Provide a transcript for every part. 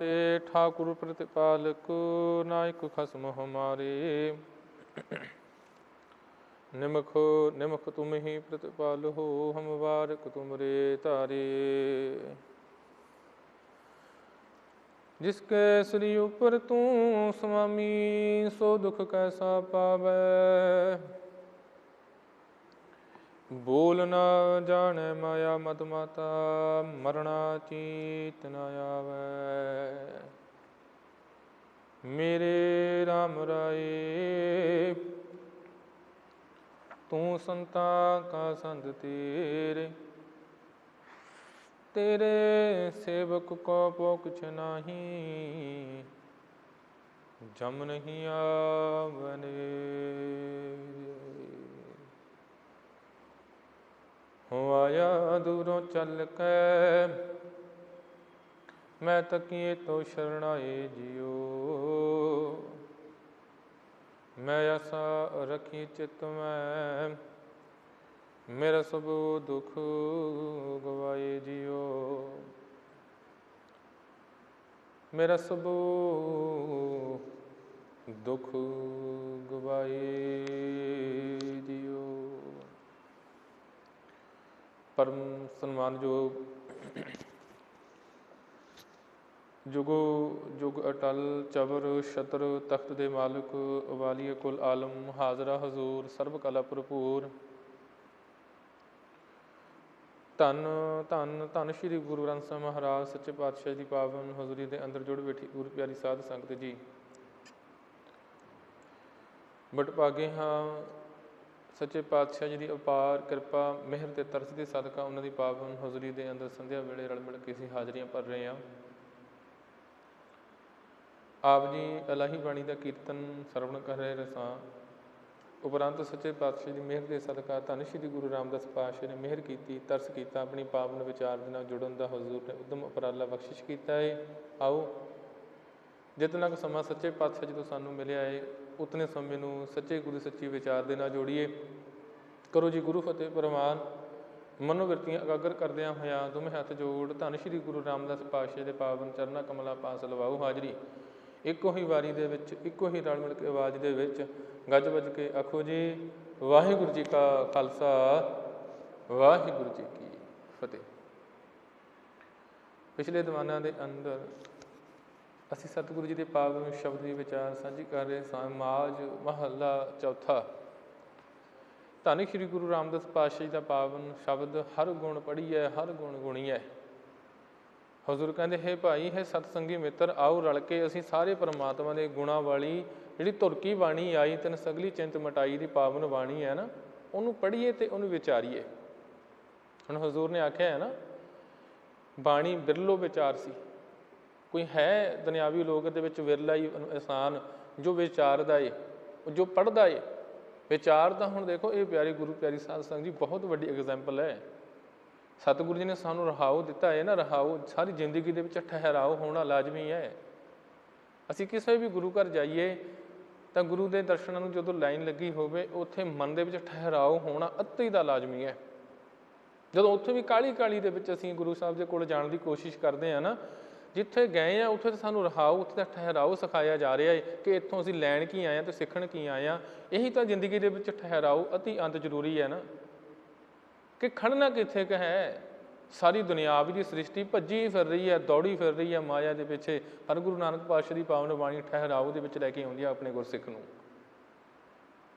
ਦਾਤੇ ਠਾਕੁਰ ਪ੍ਰਤਿਪਾਲਕ ਨਾਇਕ ਖਸਮ ਹਮਾਰੇ ਨਿਮਖ ਨਿਮਖ ਤੁਮ ਹੀ ਪ੍ਰਤਿਪਾਲ ਹੋ ਹਮ ਵਾਰਕ ਤੁਮਰੇ ਤਾਰੇ ਜਿਸਕੇ ਸ੍ਰੀ ਉਪਰ ਤੂੰ ਸੁਆਮੀ ਸੋ ਦੁਖ ਕੈਸਾ ਪਾਵੈ ਬੋਲ ਨਾ ਜਾਣੈ ਮਾਇਆ ਮਦ ਮਾਤਾ, ਮਰਣਾ ਚੀਤ ਨ ਆਵੈ। ਮੇਰੇ RAM ਰਾਏ, ਤੂੰ ਸੰਤਾ ਕਾ ਸੰਤ ਤੇਰੇ। ਤੇਰੇ ਸੇਵਕ ਕੋ ਪੋਕਛ ਨਾਹੀ, ਜਮ ਨਹੀਂ ਆਵਨੇ। ਆਇਆ ਦੂਰੋਂ ਚੱਲ ਕੇ। ਮੈਂ ਤਕੀਏ ਤੋ ਸ਼ਰਣਾਏ ਜਿਉ। ਮੈਂ ਆਸਾ ਰਖੀ ਚਿਤ ਮੈਂ। ਮੇਰਾ ਸਭ ਦੁੱਖ ਗਵਾਏ ਜਿਉ। ਮੇਰਾ ਸਭ ਦੁੱਖ ਗਵਾਏ। ਪਰਮ ਸਨਮਾਨਯੋਗ ਜੁਗੋ ਜੁਗ ਅਟਲ ਚਵਰ ਛਤਰ ਤਖਤ ਦੇ ਮਾਲਕ ਵਾਲੀ ਕੁਲ ਆਲਮ ਹਾਜ਼ਰਾ ਹਜ਼ੂਰ ਸਰਬ ਕਲਾ ਭਰਪੂਰ। ਧੰਨ ਧੰਨ ਧੰਨ ਸ਼੍ਰੀ ਗੁਰੂ ਗ੍ਰੰਥ ਸਾਹਿਬ ਮਹਾਰਾਜ, ਸੱਚੇ ਪਾਤਸ਼ਾਹ ਦੀ ਪਾਵਨ ਹਜ਼ੂਰੀ ਦੇ ਅੰਦਰ ਜੁੜ ਬੈਠੀ ਗੁਰੂ ਪਿਆਰੀ ਸਾਧ ਸੰਗਤ ਜੀ। ਬਟ ਭਾਗੇ ਹਾਂ ਸੱਚੇ ਪਾਤਸ਼ਾਹ ਜੀ ਦੀ ਅਪਾਰ ਕਿਰਪਾ, ਮਿਹਰ ਤੇ ਤਰਸ ਦੇ ਸਦਕਾ ਉਹਨਾਂ ਦੀ ਪਾਵਨ ਹਜ਼ੂਰੀ ਦੇ ਅੰਦਰ ਸੰਧਿਆ ਵੇਲੇ ਰਲ ਮਿਲ ਕੇ ਅਸੀਂ ਹਾਜ਼ਰੀਆਂ ਭਰ ਰਹੇ ਹਾਂ। ਆਪ ਜੀ ਅਲਾਹੀ ਬਾਣੀ ਦਾ ਕੀਰਤਨ ਸਰਵਣ ਕਰ ਰਹੇ ਰਸਾਂ ਉਪਰੰਤ ਸੱਚੇ ਪਾਤਸ਼ਾਹ ਦੀ ਮਿਹਰ ਦੇ ਸਦਕਾ ਧੰਨ ਸ਼੍ਰੀ ਗੁਰੂ ਰਾਮਦਾਸ ਪਾਤਸ਼ਾਹ ਨੇ ਮਿਹਰ ਕੀਤੀ, ਤਰਸ ਕੀਤਾ, ਆਪਣੀ ਪਾਵਨ ਵਿਚਾਰ ਦੇ ਨਾਲ ਜੁੜਨ ਦਾ ਹਜ਼ੂਰ ਨੇ ਉਦਮ ਉਪਰਾਲਾ ਬਖਸ਼ਿਸ਼ ਕੀਤਾ ਹੈ ਆਓ, ਜਿਤਨਾ ਕੁ ਸਮਾਂ ਸੱਚੇ ਪਾਤਸ਼ਾਹ ਜੀ ਤੋਂ ਸਾਨੂੰ ਮਿਲਿਆ ਹੈ ਉਤਨੇ ਸਮੇਂ ਨੂੰ ਸੱਚੇ ਗੁਰੂ ਸੱਚੀ ਵਿਚਾਰ ਦੇ ਨਾਲ ਜੋੜੀਏ। ਕਰੋ ਜੀ ਗੁਰੂ ਫਤਿਹ ਪ੍ਰਵਾਨ। ਮਨੋਵਰਤੀਆਂ ਇਕਾਗਰ ਕਰਦਿਆਂ ਹੋਇਆਂ ਦੋਵੇਂ ਹੱਥ ਜੋੜ, ਧੰਨ ਸ਼੍ਰੀ ਗੁਰੂ ਰਾਮਦਾਸ ਪਾਤਸ਼ਾਹ ਦੇ ਪਾਵਨ ਚਰਨਾਂ ਕਮਲਾ ਪਾਸ ਲਵਾਓ ਹਾਜ਼ਰੀ। ਇੱਕੋ ਹੀ ਵਾਰੀ ਦੇ ਵਿੱਚ, ਇੱਕੋ ਹੀ ਰਲ ਮਿਲ ਕੇ ਆਵਾਜ਼ ਦੇ ਵਿੱਚ ਗੱਜ ਵੱਜ ਕੇ ਆਖੋ ਜੀ, ਵਾਹਿਗੁਰੂ ਜੀ ਕਾ ਖਾਲਸਾ, ਵਾਹਿਗੁਰੂ ਜੀ ਕੀ ਫਤਿਹ। ਪਿਛਲੇ ਦੀਵਾਨਾਂ ਦੇ ਅੰਦਰ ਅਸੀਂ ਸਤਿਗੁਰੂ ਜੀ ਦੇ ਪਾਵਨ ਸ਼ਬਦ ਦੀ ਵਿਚਾਰ ਸਾਂਝੀ ਕਰ ਰਹੇ ਸਾਂ। ਮਾਜ ਮਹੱਲਾ ਚੌਥਾ। ਧੰਨ ਸ਼੍ਰੀ ਗੁਰੂ ਰਾਮਦਾਸ ਪਾਤਸ਼ਾਹ ਜੀ ਦਾ ਪਾਵਨ ਸ਼ਬਦ ਹਰ ਗੁਣ ਪੜੀਐ ਹਰ ਗੁਣ ਗੁਣੀਐ। ਹਜ਼ੂਰ ਕਹਿੰਦੇ, ਹੈ ਭਾਈ, ਹੈ ਸਤਸੰਗੀ ਮਿੱਤਰ, ਆਓ ਰਲ ਕੇ ਅਸੀਂ ਸਾਰੇ ਪਰਮਾਤਮਾ ਦੇ ਗੁਣਾਂ ਵਾਲੀ ਜਿਹੜੀ ਤੁਰਕੀ ਬਾਣੀ ਆਈ, ਤਨ ਸਗਲੀ ਚਿੰਤ ਮਟਾਈ ਦੀ ਪਾਵਨ ਬਾਣੀ ਹੈ ਨਾ, ਉਹਨੂੰ ਪੜ੍ਹੀਏ ਤੇ ਉਹਨੂੰ ਵਿਚਾਰੀਏ। ਹੁਣ ਹਜ਼ੂਰ ਨੇ ਆਖਿਆ ਹੈ ਨਾ, ਬਾਣੀ ਬਿਰਲੋ ਵਿਚਾਰ ਸੀ। ਕੋਈ ਹੈ ਦੁਨਿਆਵੀ ਲੋਕ ਦੇ ਵਿੱਚ ਵਿਰਲਾ ਹੀ ਇਨਸਾਨ ਜੋ ਵਿਚਾਰਦਾ ਏ, ਜੋ ਪੜ੍ਹਦਾ ਏ ਵਿਚਾਰ ਤਾਂ ਹੁਣ ਦੇਖੋ, ਇਹ ਪਿਆਰੀ ਗੁਰੂ, ਪਿਆਰੀ ਸਾਧ ਸੰਗਤ ਜੀ, ਬਹੁਤ ਵੱਡੀ ਐਗਜ਼ਾਮਪਲ ਹੈ। ਸਤਿਗੁਰੂ ਜੀ ਨੇ ਸਾਨੂੰ ਰਹਾਉ ਦਿੱਤਾ ਹੈ ਨਾ ਰਹਾਉ ਸਾਰੀ ਜ਼ਿੰਦਗੀ ਦੇ ਵਿੱਚ ਠਹਿਰਾਓ ਹੋਣਾ ਲਾਜ਼ਮੀ ਹੈ। ਅਸੀਂ ਕਿਸੇ ਵੀ ਗੁਰੂ ਘਰ ਜਾਈਏ, ਤਾਂ ਗੁਰੂ ਦੇ ਦਰਸ਼ਨਾਂ ਨੂੰ ਜਦੋਂ ਲਾਈਨ ਲੱਗੀ ਹੋਵੇ, ਉੱਥੇ ਮਨ ਦੇ ਵਿੱਚ ਠਹਿਰਾਓ ਹੋਣਾ ਅਤਿ ਦਾ ਲਾਜ਼ਮੀ ਹੈ। ਜਦੋਂ ਉੱਥੇ ਵੀ ਕਾਲੀ ਕਾਲੀ ਦੇ ਵਿੱਚ ਅਸੀਂ ਗੁਰੂ ਸਾਹਿਬ ਦੇ ਕੋਲ ਜਾਣ ਦੀ ਕੋਸ਼ਿਸ਼ ਕਰਦੇ ਆ ਨਾ ਜਿੱਥੇ ਗਏ ਆ, ਉੱਥੇ ਤਾਂ ਸਾਨੂੰ ਰਹਾਉ ਉੱਥੇ ਤਾਂ ਠਹਿਰਾਓ ਸਿਖਾਇਆ ਜਾ ਰਿਹਾ ਹੈ ਕਿ ਇੱਥੋਂ ਅਸੀਂ ਲੈਣ ਕੀ ਆਏ ਆ ਤੇ ਸਿੱਖਣ ਕੀ ਆਏ ਆ। ਇਹੀ ਤਾਂ ਜ਼ਿੰਦਗੀ ਦੇ ਵਿੱਚ ਠਹਿਰਾਓ ਅਤੀ ਅੰਤ ਜ਼ਰੂਰੀ ਹੈ ਨਾ। ਕਿ ਖੜਨਾ ਕਿੱਥੇ ਕ ਹੈ। ਸਾਰੀ ਦੁਨਿਆਵੀ ਦੀ ਸ੍ਰਿਸ਼ਟੀ ਭੱਜੀ ਫਿਰ ਰਹੀ ਹੈ, ਦੌੜੀ ਫਿਰ ਰਹੀ ਹੈ ਮਾਇਆ ਦੇ ਪਿੱਛੇ। ਹਰ ਗੁਰੂ ਨਾਨਕ ਪਾਤਸ਼ਾਹ ਦੀ ਪਾਵਨ ਬਾਣੀ ਠਹਿਰਾਓ ਦੇ ਵਿੱਚ ਲੈ ਕੇ ਆਉਂਦੀ ਹੈ ਆਪਣੇ ਗੁਰਸਿੱਖ ਨੂੰ।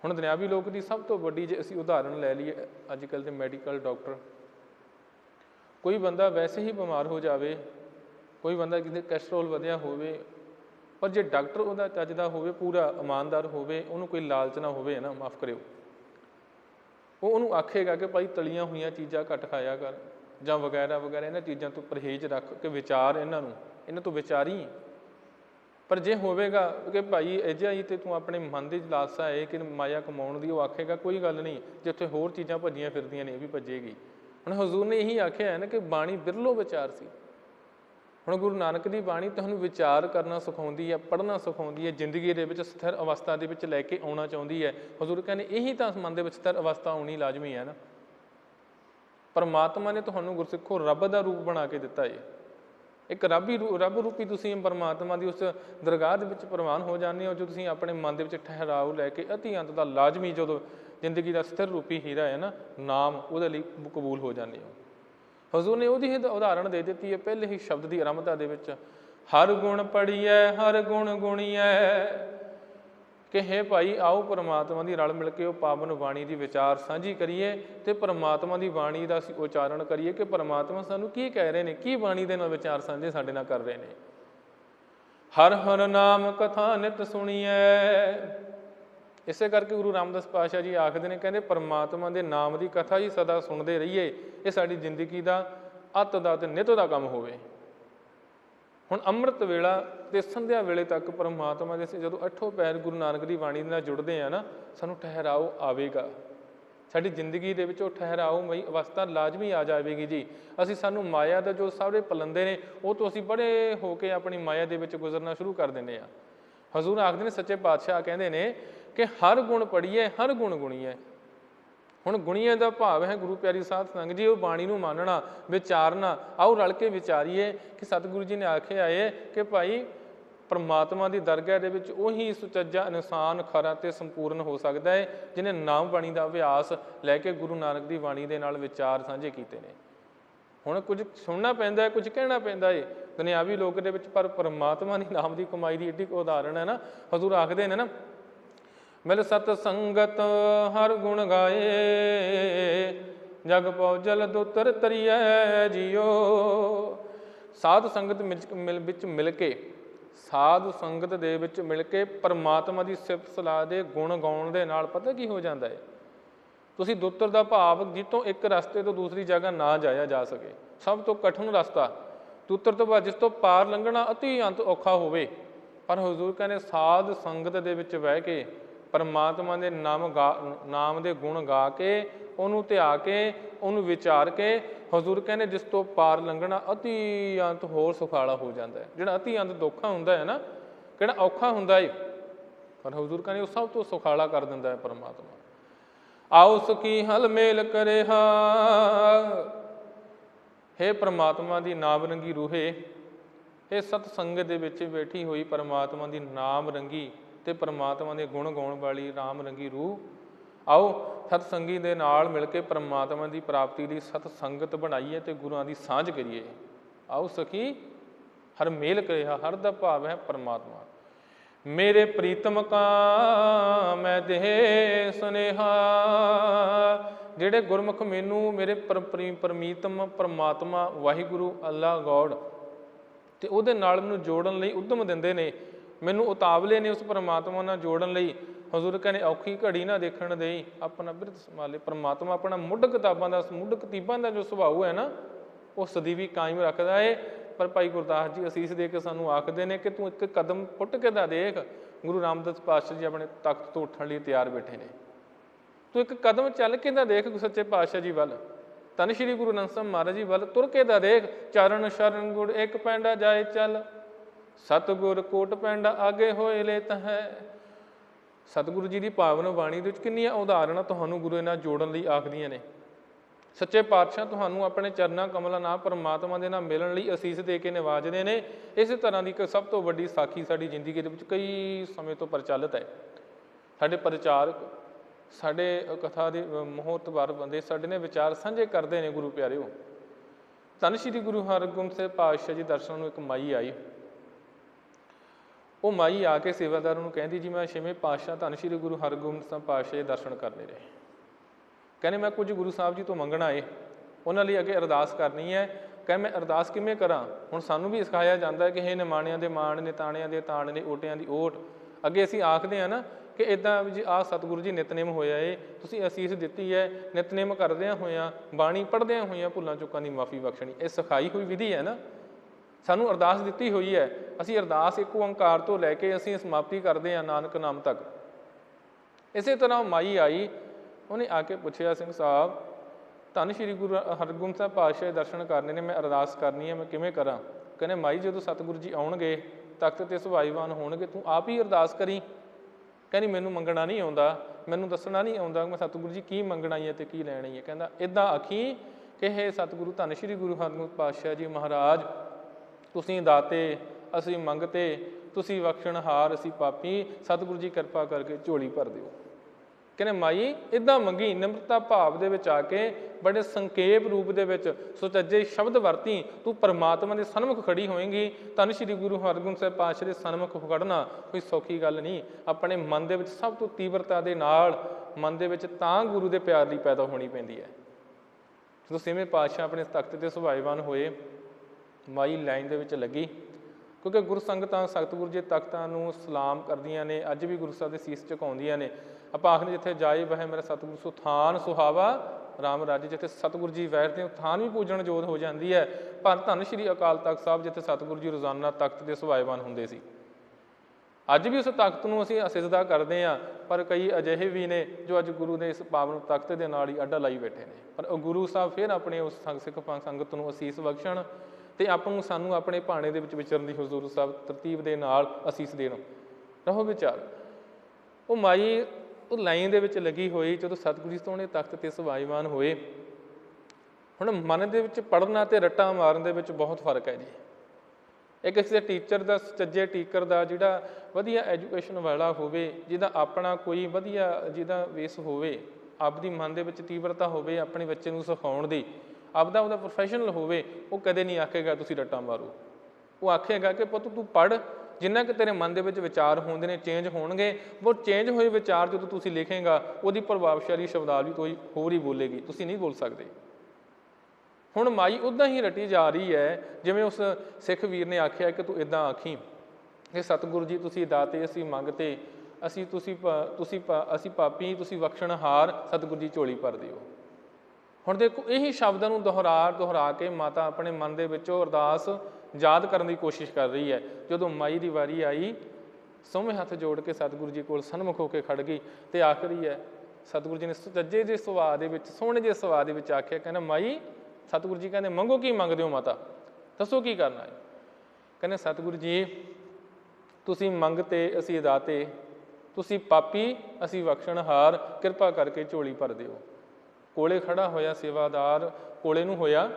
ਹੁਣ ਦੁਨਿਆਵੀ ਲੋਕ ਦੀ ਸਭ ਤੋਂ ਵੱਡੀ ਜੇ ਅਸੀਂ ਉਦਾਹਰਣ ਲੈ ਲਈਏ, ਅੱਜ ਕੱਲ ਦੇ ਮੈਡੀਕਲ ਡਾਕਟਰ। ਕੋਈ ਬੰਦਾ ਵੈਸੇ ਹੀ ਬਿਮਾਰ ਹੋ ਜਾਵੇ ਕੋਈ ਬੰਦਾ ਕਿਤੇ ਕੈਸਟਰੋਲ ਵਧਿਆ ਹੋਵੇ, ਪਰ ਜੇ ਡਾਕਟਰ ਉਹਦਾ ਚੱਜ ਦਾ ਹੋਵੇ, ਪੂਰਾ ਇਮਾਨਦਾਰ ਹੋਵੇ, ਉਹਨੂੰ ਕੋਈ ਲਾਲਚ ਨਾ ਹੋਵੇ ਨਾ, ਮਾਫ ਕਰਿਓ। ਉਹ ਉਹਨੂੰ ਆਖੇਗਾ ਕਿ ਭਾਈ ਤਲੀਆਂ ਹੋਈਆਂ ਚੀਜ਼ਾਂ ਘੱਟ ਖਾਇਆ ਕਰ, ਜਾਂ ਵਗੈਰਾ ਵਗੈਰਾ, ਇਹਨਾਂ ਚੀਜ਼ਾਂ ਤੋਂ ਪਰਹੇਜ਼ ਰੱਖ ਕੇ ਵਿਚਾਰ ਇਹਨਾਂ ਨੂੰ, ਇਹਨਾਂ ਤੋਂ ਵਿਚਾਰੀ ਪਰ ਜੇ ਹੋਵੇਗਾ ਕਿ ਭਾਈ ਅਜਿਹਾ ਹੀ ਤੇ ਤੂੰ ਆਪਣੇ ਮਨ ਦੀ ਲਾਲਸਾ ਹੈ ਕਿ ਮਾਇਆ ਕਮਾਉਣ ਦੀ, ਉਹ ਆਖੇਗਾ, ਕੋਈ ਗੱਲ ਨਹੀਂ ਜਿੱਥੇ ਹੋਰ ਚੀਜ਼ਾਂ ਭੱਜੀਆਂ ਫਿਰਦੀਆਂ ਨੇ, ਇਹ ਵੀ ਭੱਜੇਗੀ। ਹੁਣ ਹਜ਼ੂਰ ਨੇ ਇਹੀ ਆਖਿਆ ਹੈ ਨਾ ਕਿ ਬਾਣੀ ਬਿਰਲੋ ਵਿਚਾਰ ਸੀ। ਹੁਣ ਗੁਰੂ ਨਾਨਕ ਦੀ ਬਾਣੀ ਤੁਹਾਨੂੰ ਵਿਚਾਰ ਕਰਨਾ ਸਿਖਾਉਂਦੀ ਹੈ, ਪੜ੍ਹਨਾ ਸਿਖਾਉਂਦੀ ਹੈ, ਜ਼ਿੰਦਗੀ ਦੇ ਵਿੱਚ ਸਥਿਰ ਅਵਸਥਾ ਦੇ ਵਿੱਚ ਲੈ ਕੇ ਆਉਣਾ ਚਾਹੁੰਦੀ ਹੈ। ਹਜ਼ੂਰ ਕਹਿੰਦੇ, ਇਹੀ ਤਾਂ ਮਨ ਦੇ ਵਿੱਚ ਸਥਿਰ ਅਵਸਥਾ ਆਉਣੀ ਲਾਜ਼ਮੀ ਹੈ ਨਾ। ਪਰਮਾਤਮਾ ਨੇ ਤੁਹਾਨੂੰ ਗੁਰਸਿੱਖੋ ਰੱਬ ਦਾ ਰੂਪ ਬਣਾ ਕੇ ਦਿੱਤਾ ਏ। ਇੱਕ ਰੱਬ ਹੀ ਰੂ- ਰੱਬ ਰੂਪੀ ਤੁਸੀਂ ਪਰਮਾਤਮਾ ਦੀ ਉਸ ਦਰਗਾਹ ਦੇ ਵਿੱਚ ਪ੍ਰਵਾਨ ਹੋ ਜਾਂਦੇ ਹੋ, ਜੋ ਤੁਸੀਂ ਆਪਣੇ ਮਨ ਦੇ ਵਿੱਚ ਠਹਿਰਾਓ ਲੈ ਕੇ ਅਤੀ ਅੰਤ ਦਾ ਲਾਜ਼ਮੀ ਜਦੋਂ ਜ਼ਿੰਦਗੀ ਦਾ ਸਥਿਰ ਰੂਪੀ ਹੀਰਾ ਹੈ ਨਾ, ਨਾਮ ਉਹਦੇ ਲਈ ਕਬੂਲ ਹੋ ਜਾਂਦੇ ਹੋ। ਹਜ਼ੂਰ ਨੇ ਉਹਦੀ ਹੀ ਉਦਾਹਰਣ ਦੇ ਦਿੱਤੀ ਹੈ, ਪਹਿਲੇ ਹੀ ਸ਼ਬਦ ਦੀ ਆਰੰਭਤਾ ਦੇ ਵਿੱਚ, ਹਰ ਗੁਣ ਪੜੀਐ ਹਰ ਗੁਣ ਗੁਣੀਐ। ਕਿ ਹੈ ਭਾਈ, ਆਓ ਪਰਮਾਤਮਾ ਦੀ ਰਲ ਮਿਲ ਕੇ ਉਹ ਪਾਵਨ ਬਾਣੀ ਦੀ ਵਿਚਾਰ ਸਾਂਝੀ ਕਰੀਏ ਤੇ ਪਰਮਾਤਮਾ ਦੀ ਬਾਣੀ ਦਾ ਅਸੀਂ ਉਚਾਰਨ ਕਰੀਏ ਕਿ ਪਰਮਾਤਮਾ ਸਾਨੂੰ ਕੀ ਕਹਿ ਰਹੇ ਨੇ, ਕੀ ਬਾਣੀ ਦੇ ਨਾਲ ਵਿਚਾਰ ਸਾਂਝੇ ਸਾਡੇ ਨਾਲ ਕਰ ਰਹੇ ਨੇ। ਹਰ ਹਰ ਨਾਮ ਕਥਾ ਨਿਤ ਸੁਣੀਐ। ਇਸੇ ਕਰਕੇ ਗੁਰੂ ਰਾਮਦਾਸ ਪਾਤਸ਼ਾਹ ਜੀ ਆਖਦੇ ਨੇ, ਕਹਿੰਦੇ, ਪਰਮਾਤਮਾ ਦੇ ਨਾਮ ਦੀ ਕਥਾ ਹੀ ਸਦਾ ਸੁਣਦੇ ਰਹੀਏ, ਇਹ ਸਾਡੀ ਜ਼ਿੰਦਗੀ ਦਾ ਅਤ ਦਾ ਤੇ ਨਿਤ ਦਾ ਕੰਮ ਹੋਵੇ। ਹੁਣ ਅੰਮ੍ਰਿਤ ਵੇਲਾ ਤੇ ਸੰਧਿਆ ਵੇਲੇ ਤੱਕ ਪਰਮਾਤਮਾ ਦੇ ਅਸੀਂ ਜਦੋਂ ਅਠੋ ਪੈਰ ਗੁਰੂ ਨਾਨਕ ਦੀ ਬਾਣੀ ਨਾਲ ਜੁੜਦੇ ਆ ਨਾ, ਸਾਨੂੰ ਠਹਿਰਾਓ ਆਵੇਗਾ। ਸਾਡੀ ਜ਼ਿੰਦਗੀ ਦੇ ਵਿੱਚ ਉਹ ਠਹਿਰਾਓ ਮਈ ਅਵਸਥਾ ਲਾਜ਼ਮੀ ਆ ਜਾਵੇਗੀ ਜੀ। ਅਸੀਂ ਸਾਨੂੰ ਮਾਇਆ ਦਾ ਜੋ ਸਾਰੇ ਪਲੰਦੇ ਨੇ, ਉਹ ਤੋਂ ਅਸੀਂ ਬੜੇ ਹੋ ਕੇ ਆਪਣੀ ਮਾਇਆ ਦੇ ਵਿੱਚ ਗੁਜ਼ਰਨਾ ਸ਼ੁਰੂ ਕਰ ਦਿੰਦੇ ਆ। ਹਜ਼ੂਰ ਆਖਦੇ ਨੇ, ਸੱਚੇ ਪਾਤਸ਼ਾਹ ਕਹਿੰਦੇ ਨੇ ਕਿ ਹਰ ਗੁਣ ਪੜੀਏ ਹਰ ਗੁਣ ਗੁਣੀਏ। ਹੁਣ ਗੁਣੀਆਂ ਦਾ ਭਾਵ ਹੈ ਗੁਰੂ ਪਿਆਰੀ ਸਾਧ ਸੰਗਤ ਜੀ, ਉਹ ਬਾਣੀ ਨੂੰ ਮੰਨਣਾ, ਵਿਚਾਰਨਾ, ਆਓ ਰਲ ਕੇ ਵਿਚਾਰੀਏ ਕਿ ਸਤਿਗੁਰੂ ਜੀ ਨੇ ਆਖਿਆ ਹੈ ਕਿ ਭਾਈ ਪਰਮਾਤਮਾ ਦੀ ਦਰਗਾਹ ਦੇ ਵਿੱਚ ਉਹੀ ਸੁਚੱਜਾ ਇਨਸਾਨ ਖਰਾ ਤੇ ਸੰਪੂਰਨ ਹੋ ਸਕਦਾ ਹੈ ਜਿਨੇ ਨਾਮ ਬਾਣੀ ਦਾ ਅਭਿਆਸ ਲੈ ਕੇ ਗੁਰੂ ਨਾਨਕ ਦੀ ਬਾਣੀ ਦੇ ਨਾਲ ਵਿਚਾਰ ਸਾਂਝੇ ਕੀਤੇ ਨੇ। ਹੁਣ ਕੁਝ ਸੁਣਨਾ ਪੈਂਦਾ ਹੈ, ਕੁਝ ਕਹਿਣਾ ਪੈਂਦਾ ਹੈ ਦੁਨਿਆਵੀ ਲੋਕ ਦੇ ਵਿੱਚ ਪਰ ਪਰਮਾਤਮਾ ਦੀ ਨਾਮ ਦੀ ਕਮਾਈ ਦੀ ਏਡੀ ਉਦਾਹਰਣ ਹੈ ਨਾ। ਹਜ਼ੂਰ ਆਖਦੇ ਨੇ ਨਾ ਮਿਲ ਸਤ ਸੰਗਤ ਹਰ ਗੁਣ ਗਾਏ। ਜਗ ਪਉ ਜਲ ਦੁਤਰ ਤਰੀਐ ਜਿਉ ਸਾਧ ਸੰਗਤ ਮਿਲ ਵਿੱਚ ਮਿਲ ਕੇ, ਸਾਧ ਸੰਗਤ ਦੇ ਵਿੱਚ ਮਿਲ ਕੇ ਪਰਮਾਤਮਾ ਦੀ ਸਿਫਤ ਸਲਾਹ ਦੇ ਗੁਣ ਗਾਉਣ ਦੇ ਨਾਲ ਪਤਾ ਕੀ ਹੋ ਜਾਂਦਾ ਹੈ ਤੁਸੀਂ ਦੁੱਤਰ ਦਾ ਭਾਵ ਜਿੱਤੋਂ ਇੱਕ ਰਸਤੇ ਤੋਂ ਦੂਸਰੀ ਜਗ੍ਹਾ ਨਾ ਜਾਇਆ ਜਾ ਸਕੇ। ਸਭ ਤੋਂ ਕਠਿਨ ਰਸਤਾ, ਦੁੱਤਰ ਤੋਂ ਬਾਅਦ ਜਿਸ ਤੋਂ ਪਾਰ ਲੰਘਣਾ ਅਤੀ ਅੰਤ ਔਖਾ ਹੋਵੇ। ਪਰ ਹਜ਼ੂਰ ਕਹਿੰਦੇ ਸਾਧ ਸੰਗਤ ਦੇ ਵਿੱਚ ਬਹਿ ਕੇ ਪਰਮਾਤਮਾ ਦੇ ਨਾਮ ਗਾ, ਨਾਮ ਦੇ ਗੁਣ ਗਾ ਕੇ, ਉਹਨੂੰ ਧਿਆ ਕੇ, ਉਹਨੂੰ ਵਿਚਾਰ ਕੇ, ਹਜ਼ੂਰ ਕਹਿੰਦੇ ਜਿਸ ਤੋਂ ਪਾਰ ਲੰਘਣਾ ਅਤੀ ਅੰਤ ਹੋਰ ਸੁਖਾਲਾ ਹੋ ਜਾਂਦਾ ਹੈ। ਜਿਹੜਾ ਅਤੀ ਅੰਤ ਦੋਖਾ ਹੁੰਦਾ ਹੈ ਨਾ, ਕਿਹੜਾ ਔਖਾ ਹੁੰਦਾ ਹੈ ਪਰ ਹਜ਼ੂਰ ਕਹਿੰਦੇ ਉਹ ਸਭ ਤੋਂ ਸੁਖਾਲਾ ਕਰ ਦਿੰਦਾ ਹੈ ਪਰਮਾਤਮਾ। ਆਓ ਸੁਖੀ ਹਲ ਮੇਲ ਕਰੇ ਹਾ। हे ਪ੍ਰਮਾਤਮਾ ਦੀ ਨਾਮ ਰੰਗੀ ਰੂਹੇ ਇਹ ਸਤ ਸੰਗਤ ਦੇ ਵਿੱਚ ਬੈਠੀ ਹੋਈ ਪਰਮਾਤਮਾ ਦੀ ਨਾਮ ਰੰਗੀ ਤੇ ਪਰਮਾਤਮਾ ਦੇ ਗੁਣ ਗਾਉਣ ਵਾਲੀ ਰਾਮ ਰੰਗੀ ਰੂਹ। ਆਓ ਸਤ ਸੰਗੀ ਦੇ ਨਾਲ ਮਿਲ ਕੇ ਪਰਮਾਤਮਾ ਦੀ ਪ੍ਰਾਪਤੀ ਲਈ ਸਤ ਸੰਗਤ ਬਣਾਈਏ ਤੇ ਗੁਰੂਆਂ ਦੀ ਸਾਂਝ ਕਰੀਏ। ਆਓ ਸਖੀ, ਹਰ ਮੇਲ ਕਰਿਆ, ਹਰ ਦਾ ਭਾਵ ਹੈ ਪਰਮਾਤਮਾ। ਮੇਰੇ ਪ੍ਰੀਤਮ ਕਾ ਮੈਂ ਦੇਹ ਸੁਨੇਹਾ, ਜਿਹੜੇ ਗੁਰਮੁਖ ਮੈਨੂੰ ਮੇਰੇ ਪਰਮੀਤਮ ਪਰਮਾਤਮਾ ਵਾਹਿਗੁਰੂ ਅੱਲਾ ਗੋਡ ਤੇ ਉਹਦੇ ਨਾਲ ਮੈਨੂੰ ਜੋੜਨ ਲਈ ਉਦਮ ਦਿੰਦੇ ਨੇ। ਮੈਨੂੰ ਉਤਾਵਲੇ ਨੇ ਉਸ ਪਰਮਾਤਮਾ ਨਾਲ ਜੋੜਨ ਲਈ। ਹਜ਼ੂਰ ਕਹਿੰਦੇ, ਔਖੀ ਘੜੀ ਨਾ ਦੇਖਣ ਦੇਈ। ਆਪਣਾ ਬਿਰਤ ਸੰਭਾਲੇ। ਪਰਮਾਤਮਾ ਆਪਣਾ ਮੁੱਢ ਕਿਤਾਬਾਂ ਦਾ, ਮੁੱਢ ਕਤੀਬਾਂ ਦਾ ਜੋ ਸੁਭਾਅ ਹੈ ਨਾ, ਉਹ ਸਦੀਵੀ ਕਾਇਮ ਰੱਖਦਾ ਏ। ਪਰ ਭਾਈ ਗੁਰਦਾਸ ਜੀ ਅਸੀਸ ਦੇ ਕੇ ਸਾਨੂੰ ਆਖਦੇ ਨੇ ਕਿ ਤੂੰ ਇੱਕ ਕਦਮ ਪੁੱਟ ਕੇ ਤਾਂ ਦੇਖ, ਗੁਰੂ ਰਾਮਦਾਸ ਪਾਤਸ਼ਾਹ ਜੀ ਆਪਣੇ ਤਖਤ ਤੋਂ ਉੱਠਣ ਲਈ ਤਿਆਰ ਬੈਠੇ ਨੇ। ਤੂੰ ਇੱਕ ਕਦਮ ਚੱਲ ਕੇ ਤਾਂ ਦੇਖ ਸੱਚੇ ਪਾਤਸ਼ਾਹ ਜੀ ਵੱਲ। ਤਨ ਸ਼੍ਰੀ ਗੁਰੂ ਨਾਨਕ ਸਾਹਿਬ ਮਹਾਰਾਜ ਜੀ ਵੱਲ ਤੁਰ ਕੇ ਦਾ ਦੇਖ। ਚਰਨ ਸ਼ਰਨ ਗੁੜ ਇੱਕ ਪੈਂਡਾ ਜਾਏ ਚੱਲ। ਸਤਗੁਰ ਕੋਟ ਪੈਂਡਾ ਆਗੇ ਹੋਏ ਲੈ ਹੈ। ਸਤਿਗੁਰੂ ਜੀ ਦੀ ਪਾਵਨ ਬਾਣੀ ਦੇ ਵਿੱਚ ਕਿੰਨੀਆਂ ਉਦਾਹਰਨਾਂ ਤੁਹਾਨੂੰ ਗੁਰੂ ਨਾਲ ਜੋੜਨ ਲਈ ਆਖਦੀਆਂ ਨੇ। ਸੱਚੇ ਪਾਤਸ਼ਾਹ ਤੁਹਾਨੂੰ ਆਪਣੇ ਚਰਨਾਂ, ਕਮਲਾਂ ਨਾਲ ਪਰਮਾਤਮਾ ਦੇ ਨਾਲ ਮਿਲਣ ਲਈ ਅਸੀਸ ਦੇ ਕੇ ਨਿਵਾਜਦੇ ਨੇ। ਇਸੇ ਤਰ੍ਹਾਂ ਦੀ ਇੱਕ ਸਭ ਤੋਂ ਵੱਡੀ ਸਾਖੀ ਸਾਡੀ ਜ਼ਿੰਦਗੀ ਦੇ ਵਿੱਚ ਕਈ ਸਮੇਂ ਤੋਂ ਪ੍ਰਚਲਿਤ ਹੈ। ਸਾਡੇ ਪ੍ਰਚਾਰਕ, ਸਾਡੇ ਕਥਾ ਦੇ ਮਹੋਤਬਰ ਬੰਦੇ ਸਾਡੇ ਨੇ ਵਿਚਾਰ ਸਾਂਝੇ ਕਰਦੇ ਨੇ, ਗੁਰੂ ਪਿਆਰਿਓ। ਧੰਨ ਸ਼੍ਰੀ ਗੁਰੂ ਹਰਗੋਬਿੰਦ ਸਾਹਿਬ ਪਾਤਸ਼ਾਹ ਜੀ ਦਰਸ਼ਨ ਨੂੰ ਇੱਕ ਮਾਈ ਆਈ। ਉਹ ਮਾਈ ਆ ਕੇ ਸੇਵਾਦਾਰ ਨੂੰ ਕਹਿੰਦੀ, ਜੀ ਮੈਂ ਛੇਵੇਂ ਪਾਤਸ਼ਾਹ, ਧੰਨ ਸ਼੍ਰੀ ਗੁਰੂ ਹਰਗੋਬਿੰਦ ਸਾਹਿਬ ਪਾਤਸ਼ਾਹ ਦੇ ਦਰਸ਼ਨ ਕਰਨੇ ਨੇ। ਕਹਿੰਦੇ, ਮੈਂ ਕੁਝ ਗੁਰੂ ਸਾਹਿਬ ਜੀ ਤੋਂ ਮੰਗਣਾ ਏ। ਉਹਨਾਂ ਲਈ ਅੱਗੇ ਅਰਦਾਸ ਕਰਨੀ ਹੈ। ਕਹਿੰਦੇ ਮੈਂ ਅਰਦਾਸ ਕਿਵੇਂ ਕਰਾਂ? ਹੁਣ ਸਾਨੂੰ ਵੀ ਸਿਖਾਇਆ ਜਾਂਦਾ ਹੈ ਕਿ ਇਹ ਨਿਮਾਣਿਆਂ ਦੇ ਮਾਣ ਨੇ ਤਾਣਿਆਂ ਦੇ ਤਾਣ ਨੇ ਓਟਿਆਂ ਦੀ ਓਟ। ਅੱਗੇ ਅਸੀਂ ਆਖਦੇ ਆ ਨਾ ਕਿ ਇਦਾਂ ਜੀ ਆ ਸਤਿਗੁਰੂ ਜੀ ਨਿਤਨੇਮ ਹੋਇਆ ਏ, ਤੁਸੀਂ ਅਸੀਸ ਦਿੱਤੀ ਹੈ, ਨਿਤਨੇਮ ਕਰਦਿਆਂ ਹੋਇਆਂ, ਬਾਣੀ ਪੜ੍ਹਦਿਆਂ ਹੋਇਆਂ ਭੁੱਲਾਂ ਚੁੱਕਾਂ ਦੀ ਮਾਫੀ ਬਖਸ਼ਣੀ। ਇਹ ਸਿਖਾਈ ਹੋਈ ਵਿਧੀ ਹੈ ਨਾ। ਸਾਨੂੰ ਅਰਦਾਸ ਦਿੱਤੀ ਹੋਈ ਹੈ, ਅਸੀਂ ਅਰਦਾਸ ਇੱਕ ਓੰਕਾਰ ਤੋਂ ਲੈ ਕੇ ਅਸੀਂ ਸਮਾਪਤੀ ਕਰਦੇ ਹਾਂ ਨਾਨਕ ਨਾਮ ਤੱਕ। ਇਸੇ ਤਰ੍ਹਾਂ ਮਾਈ ਆਈ, ਉਹਨੇ ਆ ਕੇ ਪੁੱਛਿਆ, ਸਿੰਘ ਸਾਹਿਬ, ਧੰਨ ਸ਼੍ਰੀ ਗੁਰੂ ਹਰਗੋਬਿੰਦ ਸਾਹਿਬ ਪਾਤਸ਼ਾਹ ਦੇ ਦਰਸ਼ਨ ਕਰਨੇ ਨੇ, ਮੈਂ ਅਰਦਾਸ ਕਰਨੀ ਹੈ, ਮੈਂ ਕਿਵੇਂ ਕਰਾਂ? ਕਹਿੰਦੇ, ਮਾਈ, ਜਦੋਂ ਸਤਿਗੁਰੂ ਜੀ ਆਉਣਗੇ, ਤਖਤ ਤੇ ਸੁਭਾਈਵਾਨ ਹੋਣਗੇ, ਤੂੰ ਆਪ ਹੀ ਅਰਦਾਸ ਕਰੀ। ਕਹਿੰਦੀ, ਮੈਨੂੰ ਮੰਗਣਾ ਨਹੀਂ ਆਉਂਦਾ, ਮੈਨੂੰ ਦੱਸਣਾ ਨਹੀਂ ਆਉਂਦਾ ਮੈਂ ਸਤਿਗੁਰੂ ਜੀ ਕੀ ਮੰਗਣਾ ਹੈ ਤੇ ਕੀ ਲੈਣਾ ਹੈ। ਕਹਿੰਦਾ ਇਦਾਂ ਆਖੀ ਕਿ ਇਹ ਸਤਿਗੁਰੂ, ਧੰਨ ਸ਼੍ਰੀ ਗੁਰੂ ਹਰਗੋਬਿੰਦ ਪਾਤਸ਼ਾਹ ਜੀ ਮਹਾਰਾਜ ਤੁਸੀਂ ਦਾਤੇ, ਅਸੀਂ ਮੰਗਤੇ, ਤੁਸੀਂ ਬਖਸ਼ਣਹਾਰ ਅਸੀਂ ਪਾਪੀ, ਸਤਿਗੁਰੂ ਜੀ ਕਿਰਪਾ ਕਰਕੇ ਝੋਲੀ ਭਰ ਦਿਓ। ਕਹਿੰਦੇ, ਮਾਈ ਇਦਾਂ ਮੰਗੀ, ਨਿਮਰਤਾ ਭਾਵ ਦੇ ਵਿੱਚ ਆ ਕੇ ਬੜੇ ਸੰਖੇਪ ਰੂਪ ਦੇ ਵਿੱਚ ਸੁਚੱਜੇ ਸ਼ਬਦ ਵਰਤੀ, ਤੂੰ ਪਰਮਾਤਮਾ ਦੇ ਸਨਮੁਖ ਖੜੀ ਹੋਏਂਗੀ ਤਨ ਸ੍ਰੀ ਗੁਰੂ ਹਰਗੋਬਿੰਦ ਸਾਹਿਬ ਪਾਤਸ਼ਾਹ ਦੇ ਸਨਮੁਖ ਖੜਨਾ ਕੋਈ ਸੌਖੀ ਗੱਲ ਨਹੀਂ। ਆਪਣੇ ਮਨ ਦੇ ਵਿੱਚ ਸਭ ਤੋਂ ਤੀਬਰਤਾ ਦੇ ਨਾਲ ਮਨ ਦੇ ਵਿੱਚ ਤਾਂ ਗੁਰੂ ਦੇ ਪਿਆਰ ਦੀ ਪੈਦਾ ਹੋਣੀ ਪੈਂਦੀ ਹੈ। ਜਦੋਂ ਛੇਵੇਂ ਪਾਤਸ਼ਾਹ ਆਪਣੇ ਤਖਤ ਤੇ ਸੁਭਾਈਵਾਨ ਹੋਏ ਮਾਈ ਲਾਈਨ ਦੇ ਵਿੱਚ ਲੱਗੀ। ਕਿਉਂਕਿ ਗੁਰੂ ਸੰਗਤਾਂ, ਸਤਿਗੁਰੂ ਜੀ ਤਖਤਾਂ ਨੂੰ ਸਲਾਮ ਕਰਦੀਆਂ ਨੇ, ਅੱਜ ਵੀ ਗੁਰੂ ਸਾਹਿਬ ਦੇ ਸੀਸ ਝੁਕਾਉਂਦੀਆਂ ਨੇ। ਆਪਾਂ ਆਖਦੇ ਜਿੱਥੇ ਜਾਏ ਵਹਿ ਮੇਰਾ ਸਤਿਗੁਰੂ ਸੁਥਾਨ ਸੁਹਾਵਾ ਰਾਮ ਰਾਜ, ਜਿੱਥੇ ਸਤਿਗੁਰੂ ਜੀ ਬੈਠਦੇ ਉਥਾਨ ਵੀ ਪੂਜਣ ਜੋਤ ਹੋ ਜਾਂਦੀ ਹੈ। ਪਰ ਧੰਨ ਸ਼੍ਰੀ ਅਕਾਲ ਤਖਤ ਸਾਹਿਬ, ਜਿੱਥੇ ਸਤਿਗੁਰੂ ਜੀ ਰੋਜ਼ਾਨਾ ਤਖਤ ਦੇ ਸੁਭਾਈਵਾਨ ਹੁੰਦੇ ਸੀ। ਅੱਜ ਵੀ ਉਸ ਤਖਤ ਨੂੰ ਅਸੀਂ ਅਸਿਜਦਾ ਕਰਦੇ ਹਾਂ, ਪਰ ਕਈ ਅਜਿਹੇ ਵੀ ਨੇ ਜੋ ਅੱਜ ਗੁਰੂ ਦੇ ਇਸ ਪਾਵਨ ਤਖਤ ਦੇ ਨਾਲ ਹੀ ਅੱਡਾ ਲਾਈ ਬੈਠੇ ਨੇ। ਪਰ ਉਹ ਗੁਰੂ ਸਾਹਿਬ ਫਿਰ ਆਪਣੇ ਉਸ ਸੰਗ, ਸਿੱਖ ਸੰਗਤ ਨੂੰ ਅਸੀਸ ਬਖਸ਼ਣ ਤੇ ਆਪ ਨੂੰ ਸਾਨੂੰ ਆਪਣੇ ਭਾਣੇ ਦੇ ਵਿੱਚ ਵਿਚਰਨ ਦੀ ਹਜ਼ੂਰ ਸਾਹਿਬ ਤਰਤੀਬ ਦੇ ਨਾਲ ਅਸੀਸ ਦੇਣ। ਰਹੋ ਵਿਚਾਰ। ਉਹ ਮਾਈ ਉਹ ਲਾਈਨ ਦੇ ਵਿੱਚ ਲੱਗੀ ਹੋਈ ਜਦੋਂ ਸਤਿਗੁਰੂ ਜੀ ਸੋਹਣੇ ਤਖਤ ਤੇ ਸਵਾਈਵਾਨ ਹੋਏ, ਹੁਣ ਮਨ ਦੇ ਵਿੱਚ ਪੜਨਾ ਤੇ ਰੱਟਾ ਮਾਰਨ ਦੇ ਵਿੱਚ ਬਹੁਤ ਫ਼ਰਕ ਹੈ ਜੀ। ਇੱਕ ਕਿਸੇ ਟੀਚਰ ਦਾ, ਸੱਜੇ ਟੀਚਰ ਦਾ ਜਿਹੜਾ ਵਧੀਆ ਐਜੂਕੇਸ਼ਨ ਵਾਲਾ ਹੋਵੇ, ਜਿਹਦਾ ਆਪਣਾ ਕੋਈ ਵਧੀਆ ਜਿਹਦਾ ਵੇਸ ਹੋਵੇ, ਆਪਦੀ ਮਨ ਦੇ ਵਿੱਚ ਤੀਵਰਤਾ ਹੋਵੇ, ਆਪਣੇ ਬੱਚੇ ਨੂੰ ਸਿਖਾਉਣ ਦੀ ਆਪਦਾ ਉਹਦਾ ਪ੍ਰੋਫੈਸ਼ਨਲ ਹੋਵੇ, ਉਹ ਕਦੇ ਨਹੀਂ ਆਖੇਗਾ ਤੁਸੀਂ ਰੱਟਾ ਮਾਰੋ। ਉਹ ਆਖੇਗਾ ਕਿ ਪੁੱਤ ਤੂੰ ਪੜ ਜਿੰਨਾ ਕਿ ਤੇਰੇ ਮਨ ਦੇ ਵਿੱਚ ਵਿਚਾਰ ਹੁੰਦੇ ਨੇ ਚੇਂਜ ਹੋਣਗੇ, ਉਹ ਚੇਂਜ ਹੋਏ ਵਿਚਾਰ ਜਦੋਂ ਤੁਸੀਂ ਲਿਖੇਗਾ, ਉਹਦੀ ਪ੍ਰਭਾਵਸ਼ਾਲੀ ਸ਼ਬਦਾਵਲੀ ਕੋਈ ਹੋਰ ਹੀ ਬੋਲੇਗੀ, ਤੁਸੀਂ ਨਹੀਂ ਬੋਲ ਸਕਦੇ। ਹੁਣ ਮਾਈ ਉਦਾਂ ਹੀ ਰਟੀ ਜਾ ਰਹੀ ਹੈ, ਜਿਵੇਂ ਉਸ ਸਿੱਖ ਵੀਰ ਨੇ ਆਖਿਆ ਕਿ ਤੂੰ ਇਦਾਂ ਆਖੀ ਕਿ ਸਤਿਗੁਰੂ ਜੀ, ਤੁਸੀਂ ਦਾਤੇ, ਅਸੀਂ ਮੰਗਤੇ, ਅਸੀਂ ਤੁਸੀਂ ਪ- ਤੁਸੀਂ ਪ- ਅਸੀਂ ਪਾਪੀ, ਤੁਸੀਂ ਬਖਸ਼ਣਹਾਰ ਸਤਿਗੁਰੂ ਜੀ ਝੋਲੀ ਭਰ ਦਿਓ। ਹੁਣ ਦੇਖੋ, ਇਹੀ ਸ਼ਬਦਾਂ ਨੂੰ ਦੁਹਰਾ ਦੁਹਰਾ ਕੇ ਮਾਤਾ ਆਪਣੇ ਮਨ ਦੇ ਵਿੱਚੋਂ ਅਰਦਾਸ ਯਾਦ ਕਰਨ ਦੀ ਕੋਸ਼ਿਸ਼ ਕਰ ਰਹੀ ਹੈ। ਜਦੋਂ ਮਾਈ ਦੀ ਵਾਰੀ ਆਈ ਸੋਵੇਂ ਹੱਥ ਜੋੜ ਕੇ ਸਤਿਗੁਰੂ ਜੀ ਕੋਲ ਸਨਮੁਖ ਹੋ ਕੇ ਖੜ ਗਈ ਤੇ ਆਖਰੀ ਹੈ ਸਤਿਗੁਰੂ ਜੀ ਨੇ ਸੁਚੱਜੇ ਦੇ ਸੁਭਾਅ ਦੇ ਵਿੱਚ, ਸੋਹਣੇ ਜਿਹੇ ਸੁਭਾਅ ਦੇ ਵਿੱਚ ਆਖਿਆ, ਕਹਿੰਦਾ, ਮਾਈ, ਸਤਿਗੁਰੂ ਜੀ ਕਹਿੰਦੇ, ਮੰਗੋ ਕੀ ਮੰਗਦੇ ਹੋ ਮਾਤਾ? ਦੱਸੋ ਕੀ ਕਰਨਾ ਹੈ? ਕਹਿੰਦੇ, ਸਤਿਗੁਰੂ ਜੀ, ਤੁਸੀਂ ਮੰਗਤੇ ਅਸੀਂ ਦਾਤੇ ਤੁਸੀਂ ਪਾਪੀ, ਅਸੀਂ ਬਖਸ਼ਣਹਾਰ, ਕਿਰਪਾ ਕਰਕੇ ਝੋਲੀ ਭਰ ਦਿਓ। ਕੋਲੇ ਖੜਾ ਹੋਇਆ ਸੇਵਾਦਾਰ ਕੋਲੇ ਨੂੰ ਹੋਇਆ,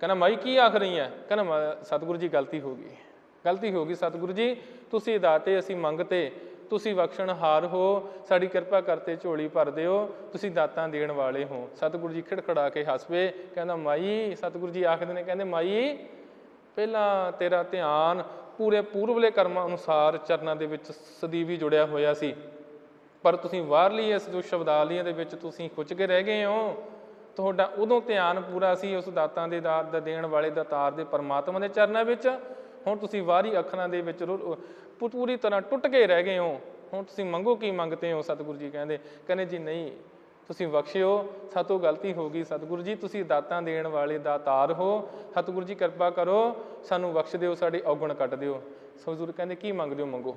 ਕਹਿੰਦਾ, ਮਾਈ ਕੀ ਆਖ ਰਹੀ ਹੈ ਕਹਿੰਦਾ, "ਮਾ- ਸਤਿਗੁਰੂ ਜੀ, ਗਲਤੀ ਹੋ ਗਈ। ਗਲਤੀ ਹੋ ਗਈ, ਸਤਿਗੁਰੂ ਜੀ, ਤੁਸੀਂ ਦਾਤੇ, ਅਸੀਂ ਮੰਗਤੇ। ਤੁਸੀਂ ਬਖਸ਼ਣਹਾਰ ਹੋ, ਸਾਡੀ ਕਿਰਪਾ ਕਰਤੇ, ਝੋਲੀ ਭਰ ਦਿਓ, ਤੁਸੀਂ ਦਾਤਾਂ ਦੇਣ ਵਾਲੇ ਹੋ। ਸਤਿਗੁਰੂ ਜੀ ਖਿੜਖੜਾ ਕੇ ਹੱਸਵੇ, ਕਹਿੰਦਾ, ਮਾਈ, ਸਤਿਗੁਰੂ ਜੀ ਆਖਦੇ ਨੇ, ਕਹਿੰਦੇ, ਮਾਈ, ਪਹਿਲਾਂ ਤੇਰਾ ਧਿਆਨ ਪੂਰੇ ਪੂਰਵਲੇ ਕਰਮਾਂ ਅਨੁਸਾਰ ਚਰਨਾਂ ਦੇ ਵਿੱਚ ਸਦੀਵੀ ਜੁੜਿਆ ਹੋਇਆ ਸੀ। ਪਰ ਤੁਸੀਂ ਬਾਹਰਲੀ ਇਸ ਜੋ ਸ਼ਬਦਾਵਲੀਆਂ ਦੇ ਵਿੱਚ ਤੁਸੀਂ ਖੁੱਚ ਕੇ ਰਹਿ ਗਏ ਹੋ, ਤੁਹਾਡਾ ਉਦੋਂ ਧਿਆਨ ਪੂਰਾ ਸੀ ਉਸ ਦਾਤਾਂ ਦੇ ਦਾਤ ਦਾ ਦੇਣ ਵਾਲੇ ਦਾਤਾਰ ਦੇ ਪਰਮਾਤਮਾ ਦੇ ਚਰਨਾਂ ਵਿੱਚ। ਹੁਣ ਤੁਸੀਂ ਬਾਹਰੀ ਅੱਖਰਾਂ ਦੇ ਵਿੱਚ ਰੁ- ਪੂਰੀ ਤਰ੍ਹਾਂ ਟੁੱਟ ਕੇ ਰਹਿ ਗਏ ਹੋ। ਹੁਣ ਤੁਸੀਂ ਮੰਗੋ ਕੀ ਮੰਗਤੇ ਹੋ ਸਤਿਗੁਰੂ ਜੀ ਕਹਿੰਦੇ ਕਹਿੰਦੇ ਜੀ ਨਹੀਂ, ਤੁਸੀਂ ਬਖਸ਼ਿਓ, ਸਾਤੋਂ ਗਲਤੀ ਹੋ ਗਈ ਸਤਿਗੁਰੂ ਜੀ, ਤੁਸੀਂ ਦਾਤਾਂ ਦੇਣ ਵਾਲੇ ਦਾਤਾਰ ਹੋ। ਸਤਿਗੁਰੂ ਜੀ ਕਿਰਪਾ ਕਰੋ, ਸਾਨੂੰ ਬਖਸ਼ ਦਿਓ, ਸਾਡੇ ਔਗਣ ਕੱਟ ਦਿਓ। ਸਤਿਗੁਰੂ ਕਹਿੰਦੇ, ਕੀ ਮੰਗਦੇ ਹੋ ਮੰਗੋ?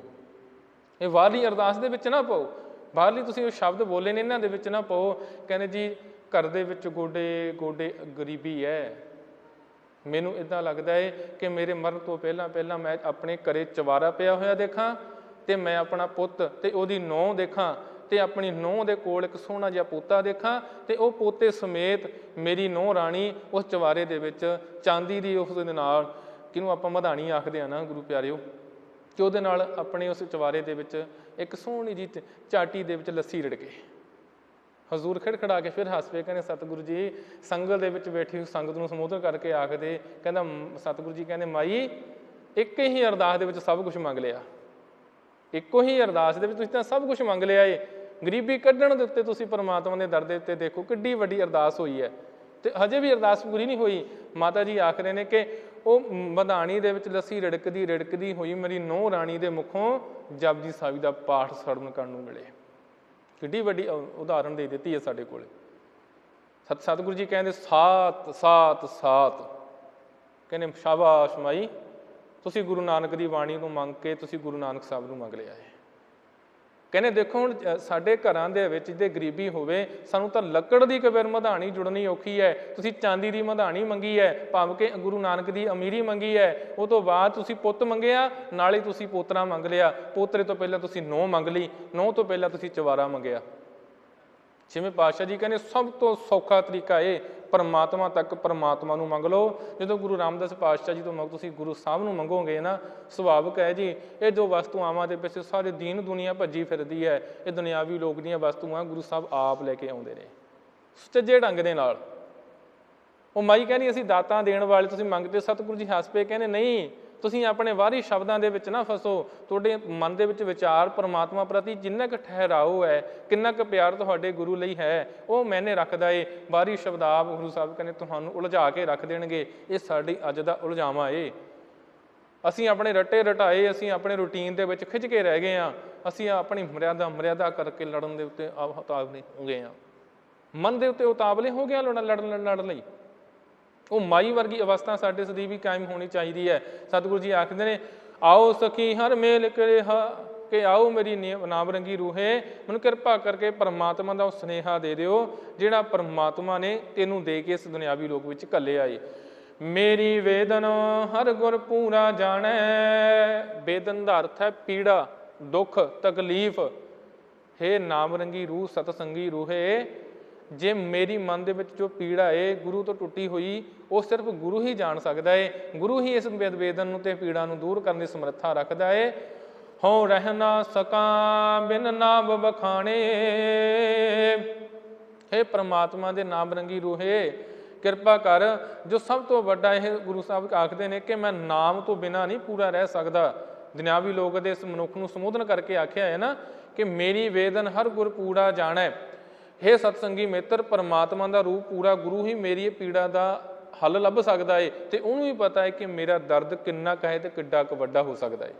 ਇਹ ਬਾਹਰਲੀ ਅਰਦਾਸ ਦੇ ਵਿੱਚ ਨਾ ਪਾਓ। ਬਾਹਰਲੀ ਤੁਸੀਂ ਉਹ ਸ਼ਬਦ ਬੋਲੇ ਨੇ, ਇਹਨਾਂ ਦੇ ਵਿੱਚ ਨਾ ਪਾਓ, ਕਹਿੰਦੇ ਜੀ ਘਰ ਦੇ ਵਿੱਚ ਗੋਡੇ ਗੋਡੇ ਗਰੀਬੀ ਹੈ। ਮੈਨੂੰ ਇਦਾਂ ਲੱਗਦਾ ਹੈ ਕਿ ਮੇਰੇ ਮਰਨ ਤੋਂ ਪਹਿਲਾਂ ਪਹਿਲਾਂ ਮੈਂ ਆਪਣੇ ਘਰੇ ਚਵਾਰਾ ਪਿਆ ਹੋਇਆ ਦੇਖਾਂ ਤੇ ਮੈਂ ਆਪਣਾ ਪੁੱਤ ਤੇ ਉਹਦੀ ਨੂੰਹ ਦੇਖਾਂ ਤੇ ਆਪਣੀ ਨੂੰਹ ਦੇ ਕੋਲ ਇੱਕ ਸੋਹਣਾ ਜਿਹਾ ਪੋਤਾ ਦੇਖਾਂ ਤੇ ਉਹ ਪੋਤੇ ਸਮੇਤ ਮੇਰੀ ਨੂੰਹ ਰਾਣੀ ਉਸ ਚਵਾਰੇ ਦੇ ਵਿੱਚ ਚਾਂਦੀ ਦੀ ਉਸ ਦੇ ਨਾਲ, ਕਿਹਨੂੰ ਆਪਾਂ ਮਧਾਣੀ ਆਖਦੇ ਆ ਨਾ, ਗੁਰੂ ਪਿਆਰਿਓ? ਕਿ ਉਹਦੇ ਨਾਲ ਆਪਣੇ ਉਸ ਚਵਾਰੇ ਦੇ ਵਿੱਚ ਇੱਕ ਸੋਹਣੀ ਜੀ ਚਾਟੀ ਦੇ ਵਿੱਚ ਲੱਸੀ ਰੜਕੇ ਹਜ਼ੂਰ ਖੜਖੜਾ ਕੇ ਫਿਰ ਹੱਸ ਪਏ, ਕਹਿੰਦੇ ਸਤਿਗੁਰੂ ਜੀ ਸੰਗਤ ਦੇ ਵਿੱਚ ਬੈਠੀ ਹੋਈ ਸੰਗਤ ਨੂੰ ਸੰਬੋਧਨ ਕਰਕੇ ਆਖਦੇ, ਕਹਿੰਦਾ ਸਤਿਗੁਰੂ ਜੀ ਕਹਿੰਦੇ, ਮਾਈ, ਇੱਕ ਹੀ ਅਰਦਾਸ ਦੇ ਵਿੱਚ ਸਭ ਕੁਝ ਮੰਗ ਲਿਆ। ਇੱਕੋ ਹੀ ਅਰਦਾਸ ਦੇ ਵਿੱਚ ਤੁਸੀਂ ਤਾਂ ਸਭ ਕੁਝ ਮੰਗ ਲਿਆ ਏ। ਗਰੀਬੀ ਕੱਢਣ ਦੇ ਉੱਤੇ ਤੁਸੀਂ ਪਰਮਾਤਮਾ ਦੇ ਦਰ ਦੇ ਉੱਤੇ ਦੇਖੋ, ਕਿੱਡੀ ਵੱਡੀ ਅਰਦਾਸ ਹੋਈ ਹੈ। ਤੇ ਹਜੇ ਵੀ ਅਰਦਾਸ ਪੂਰੀ ਨਹੀਂ ਹੋਈ। ਮਾਤਾ ਜੀ ਆਖ ਰਹੇ ਨੇ ਕਿ ਉਹ ਮਧਾਣੀ ਦੇ ਵਿੱਚ ਲੱਸੀ ਰੜਕਦੀ ਰੜਕਦੀ ਹੋਈ ਮੇਰੀ ਨੌ ਰਾਣੀ ਦੇ ਮੁਖੋਂ ਜਪਜੀ ਸਾਹਿਬ ਦਾ ਪਾਠ ਸਰਵਣ ਕਰਨ ਨੂੰ ਮਿਲੇ। ਕਿੱਡੀ ਵੱਡੀ ਉ- ਉਦਾਹਰਣ ਦੇ ਦਿੱਤੀ ਹੈ ਸਾਡੇ ਕੋਲੇ। ਸਤ, ਸਤਿਗੁਰੂ ਜੀ ਕਹਿੰਦੇ, ਸਾਤ ਸਾਤ ਸਾਤ। ਕਹਿੰਦੇ, ਸ਼ਾਬਾਸ਼ ਮਾਈ, ਤੁਸੀਂ ਗੁਰੂ ਨਾਨਕ ਦੀ ਬਾਣੀ ਨੂੰ ਮੰਗ ਕੇ ਤੁਸੀਂ ਗੁਰੂ ਨਾਨਕ ਸਾਹਿਬ ਨੂੰ ਮੰਗ ਲਿਆ ਹੈ। ਕਹਿੰਦੇ ਦੇਖੋ ਹੁਣ ਸਾਡੇ ਘਰਾਂ ਦੇ ਵਿੱਚ ਜੇ ਗਰੀਬੀ ਹੋਵੇ, ਸਾਨੂੰ ਤਾਂ ਲੱਕੜ ਦੀ ਕਬਰ ਮਧਾਣੀ ਜੁੜਨੀ ਔਖੀ ਹੈ। ਤੁਸੀਂ ਚਾਂਦੀ ਦੀ ਮਧਾਣੀ ਮੰਗੀ ਹੈ, ਭਾਵੇਂ ਕਿ ਗੁਰੂ ਨਾਨਕ ਦੀ ਅਮੀਰੀ ਮੰਗੀ ਹੈ, ਉਹ ਤੋਂ ਬਾਅਦ ਤੁਸੀਂ ਪੁੱਤ ਮੰਗਿਆ, ਨਾਲੇ ਤੁਸੀਂ ਪੋਤਰਾ ਮੰਗ ਲਿਆ। ਪੋਤਰੇ ਤੋਂ ਪਹਿਲਾਂ ਤੁਸੀਂ ਨੌ ਮੰਗ ਲਈ, ਨੌ ਤੋਂ ਪਹਿਲਾਂ ਤੁਸੀਂ ਚਵਾਰਾ ਮੰਗਿਆ। ਜਿਵੇਂ ਪਾਤਸ਼ਾਹ ਜੀ ਕਹਿੰਦੇ, ਸਭ ਤੋਂ ਸੌਖਾ ਤਰੀਕਾ ਇਹ ਪਰਮਾਤਮਾ ਤੱਕ ਪਰਮਾਤਮਾ ਨੂੰ ਮੰਗ ਲਓ। ਜਦੋਂ ਗੁਰੂ ਰਾਮਦਾਸ ਪਾਤਸ਼ਾਹ ਜੀ ਤੋਂ ਮੰਗ ਤੁਸੀਂ ਗੁਰੂ ਸਾਹਿਬ ਨੂੰ ਮੰਗੋਗੇ ਨਾ, ਸੁਭਾਵਿਕ ਹੈ ਜੀ। ਇਹ ਜੋ ਵਸਤੂਆਂ ਦੇ ਪਿੱਛੇ ਸਾਰੇ ਦੀਨ ਦੁਨੀਆ ਭੱਜੀ ਫਿਰਦੀ ਹੈ, ਇਹ ਦੁਨਿਆਵੀ ਲੋਕ ਦੀਆਂ ਵਸਤੂਆਂ ਗੁਰੂ ਸਾਹਿਬ ਆਪ ਲੈ ਕੇ ਆਉਂਦੇ ਨੇ। ਸੁਚੱਜੇ ਢੰਗ ਦੇ ਨਾਲ। ਉਹ ਮਾਈ ਕਹਿੰਦੀ, ਅਸੀਂ ਦਾਤਾਂ ਦੇਣ ਵਾਲੇ, ਤੁਸੀਂ ਮੰਗਦੇ ਹੋ। ਸਤਿਗੁਰੂ ਜੀ ਹੱਸ ਪਏ, ਕਹਿੰਦੇ, ਨਹੀਂ ਤੁਸੀਂ ਆਪਣੇ ਵਾਰੀ ਸ਼ਬਦਾਂ ਦੇ ਵਿੱਚ ਨਾ ਫਸੋ, ਤੁਹਾਡੇ ਮਨ ਦੇ ਵਿੱਚ ਵਿਚਾਰ ਪਰਮਾਤਮਾ ਪ੍ਰਤੀ ਜਿੰਨਾ ਕੁ ਠਹਿਰਾਓ ਹੈ, ਕਿੰਨਾ ਕੁ ਪਿਆਰ ਤੁਹਾਡੇ ਗੁਰੂ ਲਈ ਹੈ, ਉਹ ਮੈਨੇ ਰੱਖਦਾ ਏ। ਵਾਰੀ ਸ਼ਬਦਾਬ ਗੁਰੂ ਸਾਹਿਬ ਕਹਿੰਦੇ ਤੁਹਾਨੂੰ ਉਲਝਾ ਕੇ ਰੱਖ ਦੇਣਗੇ, ਇਹ ਸਾਡੀ ਅੱਜ ਦਾ ਉਲਝਾਵਾਂ ਏ। ਅਸੀਂ ਆਪਣੇ ਰੱਟੇ ਰਟਾਏ, ਅਸੀਂ ਆਪਣੇ ਰੂਟੀਨ ਦੇ ਵਿੱਚ ਖਿੱਚ ਕੇ ਰਹਿ ਗਏ ਆ। ਅਸੀਂ ਆਪਣੀ ਮਰਿਆਦਾ ਮਰਿਆਦਾ ਕਰਕੇ ਲੜਨ ਦੇ ਉੱਤੇ ਉਤਾਵਲੇ ਹੋ ਗਏ ਆ। ਮਨ ਦੇ ਉੱਤੇ ਉਤਾਵਲੇ ਹੋ ਗਏ ਆ ਲੜਨ ਲੜਨ ਲਈ। ਉਹ ਮਾਈ ਵਰਗੀ ਅਵਸਥਾ ਸਾਡੇ ਸਦੀ ਵੀ ਕਾਇਮ ਹੋਣੀ ਚਾਹੀਦੀ ਹੈ। ਸਤਿਗੁਰੂ ਜੀ ਆਖਦੇ ਨੇ, ਆਓ ਸਖੀ, ਹਰ ਮੇਲ ਕਰੇ ਹਾ, ਕਿ ਆਓ ਮੇਰੀ ਨਾਮ ਰੰਗੀ ਰੂਹੇ। ਮੈਨੂੰ ਕਿਰਪਾ ਕਰਕੇ ਪਰਮਾਤਮਾ ਦਾ ਉਹ ਸਨੇਹਾ ਦੇ ਦਿਓ, ਜਿਹੜਾ ਪਰਮਾਤਮਾ ਨੇ ਤੈਨੂੰ ਦੇ ਕੇ ਇਸ ਦੁਨਿਆਵੀ ਲੋਕ ਵਿੱਚ ਘੱਲਿਆ ਏ ਮੇਰੀ ਵੇਦਨ ਹਰ ਗੁਰ ਪੂਰਾ ਜਾਣੈ। ਵੇਦਨ ਦਾ ਅਰਥ ਹੈ ਪੀੜਾ, ਦੁੱਖ, ਤਕਲੀਫ। ਹੇ ਨਾਮ ਰੰਗੀ ਰੂਹ, ਸਤਸੰਗੀ ਰੂਹੇ। ਜੇ ਮੇਰੀ ਮਨ ਦੇ ਵਿੱਚ ਜੋ ਪੀੜਾ ਏ, ਗੁਰੂ ਤੋਂ ਟੁੱਟੀ ਹੋਈ, ਉਹ ਸਿਰਫ ਗੁਰੂ ਹੀ ਜਾਣ ਸਕਦਾ ਏ। ਗੁਰੂ ਹੀ ਇਸ ਵੇਦ ਨੂੰ ਤੇ ਪੀੜਾ ਨੂੰ ਦੂਰ ਕਰਨ ਦੀ ਸਮਰੱਥਾ ਰੱਖਦਾ ਏ। ਹਉ ਰਹਿਣਾ ਸਕਾਂ ਬਿਨ ਨਾਮ ਬਖਾਣੇ ਹੇ ਪ੍ਰਮਾਤਮਾ ਦੇ ਨਾਮ ਰੰਗੀ ਰੂਹੇ, ਕਿਰਪਾ ਕਰ, ਜੋ ਸਭ ਤੋਂ ਵੱਡਾ ਇਹ ਗੁਰੂ ਸਾਹਿਬ ਆਖਦੇ ਨੇ ਕਿ ਮੈਂ ਨਾਮ ਤੋਂ ਬਿਨਾ ਨਹੀਂ ਪੂਰਾ ਰਹਿ ਸਕਦਾ। ਦੁਨਿਆਵੀ ਲੋਕ ਦੇ ਇਸ ਮਨੁੱਖ ਨੂੰ ਸੰਬੋਧਨ ਕਰਕੇ ਆਖਿਆ ਹੈ ਨਾ ਕਿ ਮੇਰੀ ਵੇਦਨ ਹਰ ਗੁਰ ਪੂੜਾ ਜਾਣੈ। ਹੇ ਸਤਸੰਗੀ, ਮਿੱਤਰ, ਪਰਮਾਤਮਾ ਦਾ ਰੂਪ ਪੂਰਾ ਗੁਰੂ ਹੀ ਮੇਰੀ ਇਹ ਪੀੜਾ ਦਾ ਹੱਲ ਲੱਭ ਸਕਦਾ ਏ ਤੇ ਉਹਨੂੰ ਵੀ ਪਤਾ ਹੈ ਕਿ ਮੇਰਾ ਦਰਦ ਕਿੰਨਾ ਕਹੇ ਤੇ ਕਿੱਡਾ ਕੁ ਵੱਡਾ ਹੋ ਸਕਦਾ ਏ।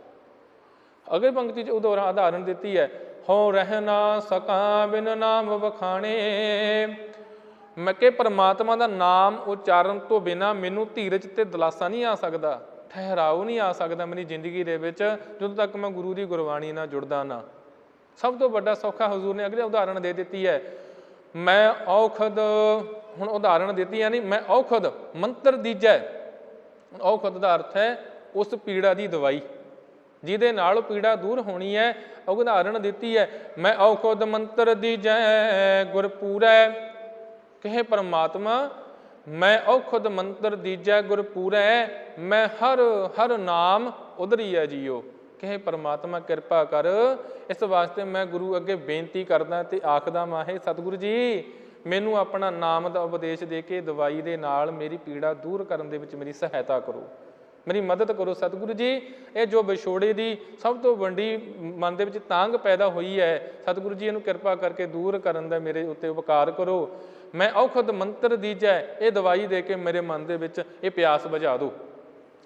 ਅਗਰ ਪੰਕਤੀ ਚ ਉਦੋਂ ਉਦਾਹਰਨ ਦਿੱਤੀ ਹੈ। ਹੋ ਰਹਿਣਾ ਸਕਾਂ ਬਿਨ ਨਾਮ ਵਖਾਣੇ। ਮੈਂ ਕਿ ਪਰਮਾਤਮਾ ਦਾ ਨਾਮ ਉਚਾਰਨ ਤੋਂ ਬਿਨਾ ਮੈਨੂੰ ਧੀਰਜ ਤੇ ਦਲਾਸਾ ਨਹੀਂ ਆ ਸਕਦਾ। ਠਹਿਰਾਓ ਨਹੀਂ ਆ ਸਕਦਾ ਮੇਰੀ ਜ਼ਿੰਦਗੀ ਦੇ ਵਿੱਚ, ਜਦੋਂ ਤੱਕ ਮੈਂ ਗੁਰੂ ਦੀ ਗੁਰਬਾਣੀ ਨਾਲ ਜੁੜਦਾ ਨਾ। ਸਭ ਤੋਂ ਵੱਡਾ ਸੌਖਾ ਹਜ਼ੂਰ ਨੇ ਅਗਲੇ ਉਦਾਹਰਣ ਦੇ ਦਿੱਤੀ ਹੈ। ਮੈਂ ਔਖਦ, ਹੁਣ ਉਦਾਹਰਣ ਦਿੱਤੀ ਹੈ ਨਹੀਂ ਮੈਂ ਔਖਦ ਮੰਤਰ ਦੀਜੈ। ਔਖਦ ਦਾ ਅਰਥ ਹੈ ਉਸ ਪੀੜਾ ਦੀ ਦਵਾਈ, ਜਿਹਦੇ ਨਾਲ ਉਹ ਪੀੜਾ ਦੂਰ ਹੋਣੀ ਹੈ। ਉਦਾਹਰਣ ਦਿੱਤੀ ਹੈ, ਮੈਂ ਔਖਦ ਮੰਤਰ ਦੀਜੈ ਗੁਰ ਪੂਰੈ ਕਹੇ ਪਰਮਾਤਮਾ, ਮੈਂ ਔਖਦ ਮੰਤਰ ਦੀਜੈ ਗੁਰ ਪੂਰੈ ਮੈਂ ਹਰ ਹਰ ਨਾਮ ਉਧਰੀ ਹੈ ਜੀਓ। ਕਹੇ ਪਰਮਾਤਮਾ ਕਿਰਪਾ ਕਰ। ਇਸ ਵਾਸਤੇ ਮੈਂ ਗੁਰੂ ਅੱਗੇ ਬੇਨਤੀ ਕਰਦਾ ਤੇ ਆਖਦਾ ਮਾਹੇ ਸਤਿਗੁਰੂ ਜੀ, ਮੈਨੂੰ ਆਪਣਾ ਨਾਮ ਦਾ ਉਪਦੇਸ਼ ਦੇ ਕੇ ਦਵਾਈ ਦੇ ਨਾਲ ਮੇਰੀ ਪੀੜਾ ਦੂਰ ਕਰਨ ਦੇ ਵਿੱਚ ਮੇਰੀ ਸਹਾਇਤਾ ਕਰੋ। ਮੇਰੀ ਮਦਦ ਕਰੋ ਸਤਿਗੁਰੂ ਜੀ। ਇਹ ਜੋ ਵਿਛੋੜੇ ਦੀ ਸਭ ਤੋਂ ਵੱਡੀ ਮਨ ਦੇ ਵਿੱਚ ਤਾਂਗ ਪੈਦਾ ਹੋਈ ਹੈ, ਸਤਿਗੁਰੂ ਜੀ, ਇਹਨੂੰ ਕਿਰਪਾ ਕਰਕੇ ਦੂਰ ਕਰਨ ਦਾ ਮੇਰੇ ਉੱਤੇ ਉਪਕਾਰ ਕਰੋ। ਮੈਂ ਔਖਦ ਮੰਤਰ ਦੀਜੈ ਇਹ ਦਵਾਈ ਦੇ ਕੇ ਮੇਰੇ ਮਨ ਦੇ ਵਿੱਚ ਇਹ ਪਿਆਸ ਬੁਝਾ ਦਿਓ।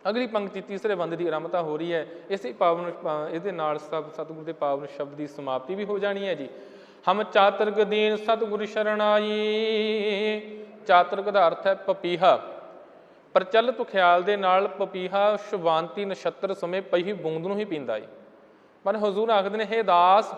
ਅਗਲੀ ਪੰਕਤੀ ਤੀਸਰੇ ਬੰਦ ਦੀ ਆਰੰਭਤਾ ਹੋ ਰਹੀ ਹੈ। ਇਸੇ ਪਾਵਨ ਅ, ਇਹਦੇ ਨਾਲ ਸਭ ਸਤਿਗੁਰੂ ਦੇ ਪਾਵਨ ਸ਼ਬਦ ਦੀ ਸਮਾਪਤੀ ਵੀ ਹੋ ਜਾਣੀ ਹੈ ਜੀ। ਹਮ ਚਾਤਰਕ ਦੀਨ ਸਤਿਗੁਰ ਸ਼ਰਣਾਈ। ਚਾਤਰਕ ਦਾ ਅਰਥ ਹੈ ਪਪੀਹਾ। ਪ੍ਰਚਲਿਤ ਖਿਆਲ ਦੇ ਨਾਲ ਪਪੀਹਾ ਸ਼ੁਭਾਂਤੀ ਨਛੱਤਰ ਸਮੇਂ ਪਈ ਬੂੰਦ ਨੂੰ ਹੀ ਪੀਂਦਾ ਏ। ਪਰ ਹਜ਼ੂਰ ਆਖਦੇ ਨੇ ਹੇ ਦਾਸ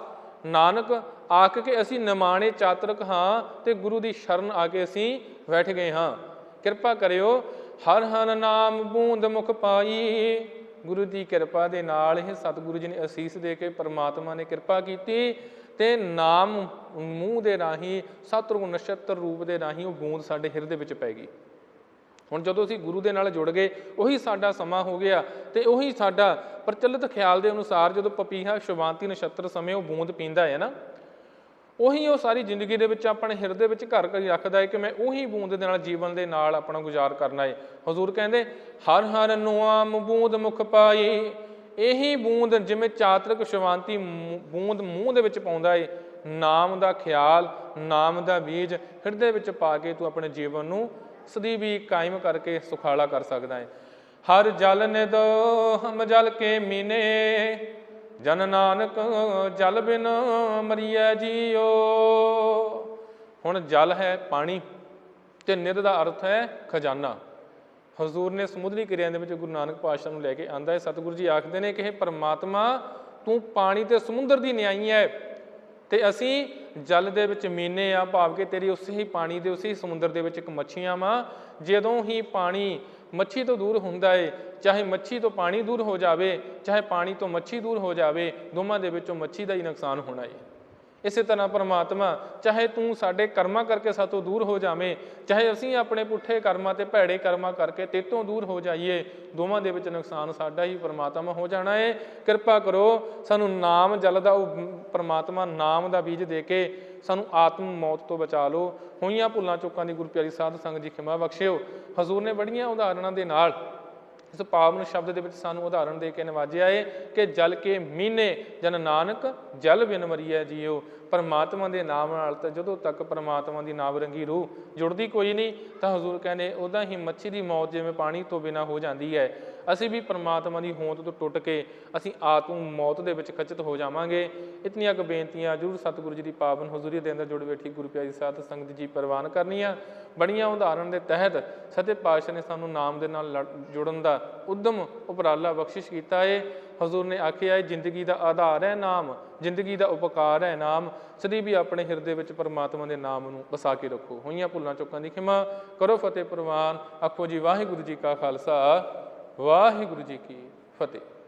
ਨਾਨਕ ਆਖ ਕੇ ਅਸੀਂ ਨਿਮਾਣੇ ਚਾਤਰਕ ਹਾਂ ਤੇ ਗੁਰੂ ਦੀ ਸ਼ਰਨ ਆ ਕੇ ਅਸੀਂ ਬੈਠ ਗਏ ਹਾਂ। ਕਿਰਪਾ ਕਰਿਓ ਹਰ ਹਰ ਨਾਮ ਬੂੰਦ ਮੁਖ ਪਾਈ। ਗੁਰੂ ਦੀ ਕਿਰਪਾ ਦੇ ਨਾਲ ਇਹ ਸਤਿਗੁਰੂ ਜੀ ਨੇ ਅਸੀਸ ਦੇ ਕੇ ਪ੍ਰਮਾਤਮਾ ਨੇ ਕਿਰਪਾ ਕੀਤੀ ਤੇ ਨਾਮ ਮੂੰਹ ਦੇ ਰਾਹੀਂ, ਸਤਿਗੁਰੂ ਨਛੱਤਰ ਰੂਪ ਦੇ ਰਾਹੀਂ ਉਹ ਬੂੰਦ ਸਾਡੇ ਹਿਰਦੇ ਵਿੱਚ ਪੈ ਗਈ। ਹੁਣ ਜਦੋਂ ਅਸੀਂ ਗੁਰੂ ਦੇ ਨਾਲ ਜੁੜ ਗਏ, ਉਹੀ ਸਾਡਾ ਸਮਾਂ ਹੋ ਗਿਆ ਤੇ ਉਹੀ ਸਾਡਾ ਪ੍ਰਚਲਿਤ ਖਿਆਲ ਦੇ ਅਨੁਸਾਰ ਜਦੋਂ ਪਪੀਹਾ ਸ਼ੁਭਾਂਤੀ ਨਛੱਤਰ ਸਮੇਂ ਉਹ ਬੂੰਦ ਪੀਂਦਾ ਹੈ ਨਾ ਉਹੀ ਉਹ ਸਾਰੀ ਜ਼ਿੰਦਗੀ ਦੇ ਵਿੱਚ ਆਪਣੇ ਹਿਰਦੇ ਵਿੱਚ ਘਰ ਕਰੀ ਰੱਖਦਾ ਹੈ ਕਿ ਮੈਂ ਉਹੀ ਬੂੰਦ ਦੇ ਨਾਲ ਜੀਵਨ ਦੇ ਨਾਲ ਆਪਣਾ ਗੁਜ਼ਾਰ ਕਰਨਾ ਹੈ ਹਜ਼ੂਰ ਕਹਿੰਦੇ, ਹਰ ਹਰ ਨੁਆਮ ਬੂੰਦ ਮੁਖ ਪਾਈ ਇਹੀ ਬੂੰਦ ਜਿਵੇਂ ਚਾਤਰਕ ਸ਼ਿਵਾਂਤੀ ਬੂੰਦ ਮੂੰਹ ਦੇ ਵਿੱਚ ਪਾਉਂਦਾ ਏ। ਨਾਮ ਦਾ ਖਿਆਲ, ਨਾਮ ਦਾ ਬੀਜ ਹਿਰਦੇ ਵਿੱਚ ਪਾ ਕੇ ਤੂੰ ਆਪਣੇ ਜੀਵਨ ਨੂੰ ਸਦੀ ਵੀ ਕਾਇਮ ਕਰਕੇ ਸੁਖਾਲਾ ਕਰ ਸਕਦਾ ਹੈ ਹਰ ਜਲ ਨਿਦ ਹਮ ਜਲ ਕੇ ਮੀਨੇ ਜਨ ਨਾਨਕ ਜਲ ਬਿਨ ਮਰੀਐ ਜੀਓ। ਹੁਣ ਜਲ ਹੈ ਪਾਣੀ ਤੇ ਨਿਦ ਦਾ ਅਰਥ ਹੈ ਖਜ਼ਾਨਾ। ਹਜ਼ੂਰ ਨੇ ਸਮੁੰਦਰੀ ਕਿਰਿਆ ਦੇ ਵਿੱਚ ਗੁਰੂ ਨਾਨਕ ਪਾਤਸ਼ਾਹ ਨੂੰ ਲੈ ਕੇ ਆਂਦਾ ਹੈ, ਸਤਿਗੁਰੂ ਜੀ ਆਖਦੇ ਨੇ ਕਿ ਇਹ ਪਰਮਾਤਮਾ ਤੂੰ ਪਾਣੀ ਤੇ ਸਮੁੰਦਰ ਦੀ ਨਿਆਈ ਹੈ ਤੇ ਅਸੀਂ ਜਲ ਦੇ ਵਿੱਚ ਮੀਨੇ ਆ, ਭਾਵ ਕਿ ਤੇਰੀ ਉਸੇ ਹੀ ਪਾਣੀ ਦੇ ਉਸੇ ਹੀ ਸਮੁੰਦਰ ਦੇ ਵਿੱਚ ਇੱਕ ਮੱਛੀਆਂ ਵਾਂ। ਜਦੋਂ ਹੀ ਪਾਣੀ ਮੱਛੀ ਤੋਂ ਦੂਰ ਹੁੰਦਾ ਏ, ਚਾਹੇ ਮੱਛੀ ਤੋਂ ਪਾਣੀ ਦੂਰ ਹੋ ਜਾਵੇ, ਚਾਹੇ ਪਾਣੀ ਤੋਂ ਮੱਛੀ ਦੂਰ ਹੋ ਜਾਵੇ, ਦੋਵਾਂ ਦੇ ਵਿੱਚੋਂ ਮੱਛੀ ਦਾ ਹੀ ਨੁਕਸਾਨ ਹੋਣਾ ਏ। ਇਸੇ ਤਰ੍ਹਾਂ ਪਰਮਾਤਮਾ, ਚਾਹੇ ਤੂੰ ਸਾਡੇ ਕਰਮਾਂ ਕਰਕੇ ਸਾਤੋਂ ਦੂਰ ਹੋ ਜਾਵੇਂ, ਚਾਹੇ ਅਸੀਂ ਆਪਣੇ ਪੁੱਠੇ ਕਰਮਾਂ ਤੇ ਭੈੜੇ ਕਰਮਾਂ ਕਰਕੇ ਤੇਤੋਂ ਦੂਰ ਹੋ ਜਾਈਏ, ਦੋਵਾਂ ਦੇ ਵਿੱਚ ਨੁਕਸਾਨ ਸਾਡਾ ਹੀ ਪਰਮਾਤਮਾ ਹੋ ਜਾਣਾ ਏ। ਕਿਰਪਾ ਕਰੋ, ਸਾਨੂੰ ਨਾਮ ਜਲ ਦਾ, ਉਹ ਪਰਮਾਤਮਾ ਨਾਮ ਦਾ ਬੀਜ ਦੇ ਕੇ ਸਾਨੂੰ ਆਤਮ ਮੌਤ ਤੋਂ ਬਚਾ ਲਓ। ਹੋਈਆਂ ਭੁੱਲਾਂ ਚੁੱਕਾਂ ਦੀ ਗੁਰੂ ਪਿਆਰੀ ਸਾਧ ਸੰਗਤ ਜੀ ਖਿਮਾ ਬਖਸ਼ਿਓ। ਹਜ਼ੂਰ ਨੇ ਬੜੀਆਂ ਉਦਾਹਰਣਾਂ ਦੇ ਨਾਲ ਇਸ ਪਾਵਨ ਸ਼ਬਦ ਦੇ ਵਿੱਚ ਸਾਨੂੰ ਉਦਾਹਰਣ ਦੇ ਕੇ ਨਵਾਜਿਆ ਏ ਕਿ ਜਲ ਕੇ ਮੀਨੇ ਜਨ ਨਾਨਕ ਜਲ ਬਿਨ ਮਰੀਐ ਜੀਓ। ਪਰਮਾਤਮਾ ਦੇ ਨਾਮ ਨਾਲ ਤਾਂ ਜਦੋਂ ਤੱਕ ਪਰਮਾਤਮਾ ਦੀ ਨਾਮ ਰੰਗੀ ਰੂਹ ਜੁੜਦੀ ਕੋਈ ਨਹੀਂ ਤਾਂ ਹਜ਼ੂਰ ਕਹਿੰਦੇ ਉਦਾਂ ਹੀ ਮੱਛੀ ਦੀ ਮੌਤ ਜਿਵੇਂ ਪਾਣੀ ਤੋਂ ਬਿਨਾ ਹੋ ਜਾਂਦੀ ਹੈ। ਅਸੀਂ ਵੀ ਪਰਮਾਤਮਾ ਦੀ ਹੋਂਦ ਤੋਂ ਟੁੱਟ ਕੇ ਅਸੀਂ ਆਤਮ ਮੌਤ ਦੇ ਵਿੱਚ ਖਚਿਤ ਹੋ ਜਾਵਾਂਗੇ। ਇਤਨੀਆਂ ਕੁ ਬੇਨਤੀਆਂ ਜਰੂਰ ਸਤਿਗੁਰੂ ਜੀ ਦੀ ਪਾਵਨ ਹਜ਼ੂਰੀ ਦੇ ਅੰਦਰ ਜੁੜ ਬੈਠੀ ਗੁਰੂ ਪਿਆਰੀ ਸਾਧ ਸੰਗਤ ਜੀ ਪ੍ਰਵਾਨ ਕਰਨੀਆਂ। ਬੜੀਆਂ ਉਦਾਹਰਣ ਦੇ ਤਹਿਤ ਸਤੇ ਪਾਤਸ਼ਾਹ ਨੇ ਸਾਨੂੰ ਨਾਮ ਦੇ ਨਾਲ ਜੁੜਨ ਦਾ ਉਦਮ ਉਪਰਾਲਾ ਬਖਸ਼ਿਸ਼ ਕੀਤਾ ਏ। ਹਜ਼ੂਰ ਨੇ ਆਖਿਆ ਹੈ ਜ਼ਿੰਦਗੀ ਦਾ ਆਧਾਰ ਹੈ ਨਾਮ, ਜ਼ਿੰਦਗੀ ਦਾ ਉਪਕਾਰ ਹੈ ਨਾਮ। ਸਦੀ ਵੀ ਆਪਣੇ ਹਿਰਦੇ ਵਿੱਚ ਪਰਮਾਤਮਾ ਦੇ ਨਾਮ ਨੂੰ ਵਸਾ ਕੇ ਰੱਖੋ। ਹੋਈਆਂ ਭੁੱਲਾਂ ਚੁੱਕਾਂ ਦੀ ਖਿਮਾ ਕਰੋ ਫਤਿਹ ਪ੍ਰਵਾਨ। ਆਖੋ ਜੀ ਵਾਹਿਗੁਰੂ ਜੀ ਕਾ ਖਾਲਸਾ। ਵਾਹਿਗੁਰੂ ਜੀ ਕੀ ਫਤਿਹ।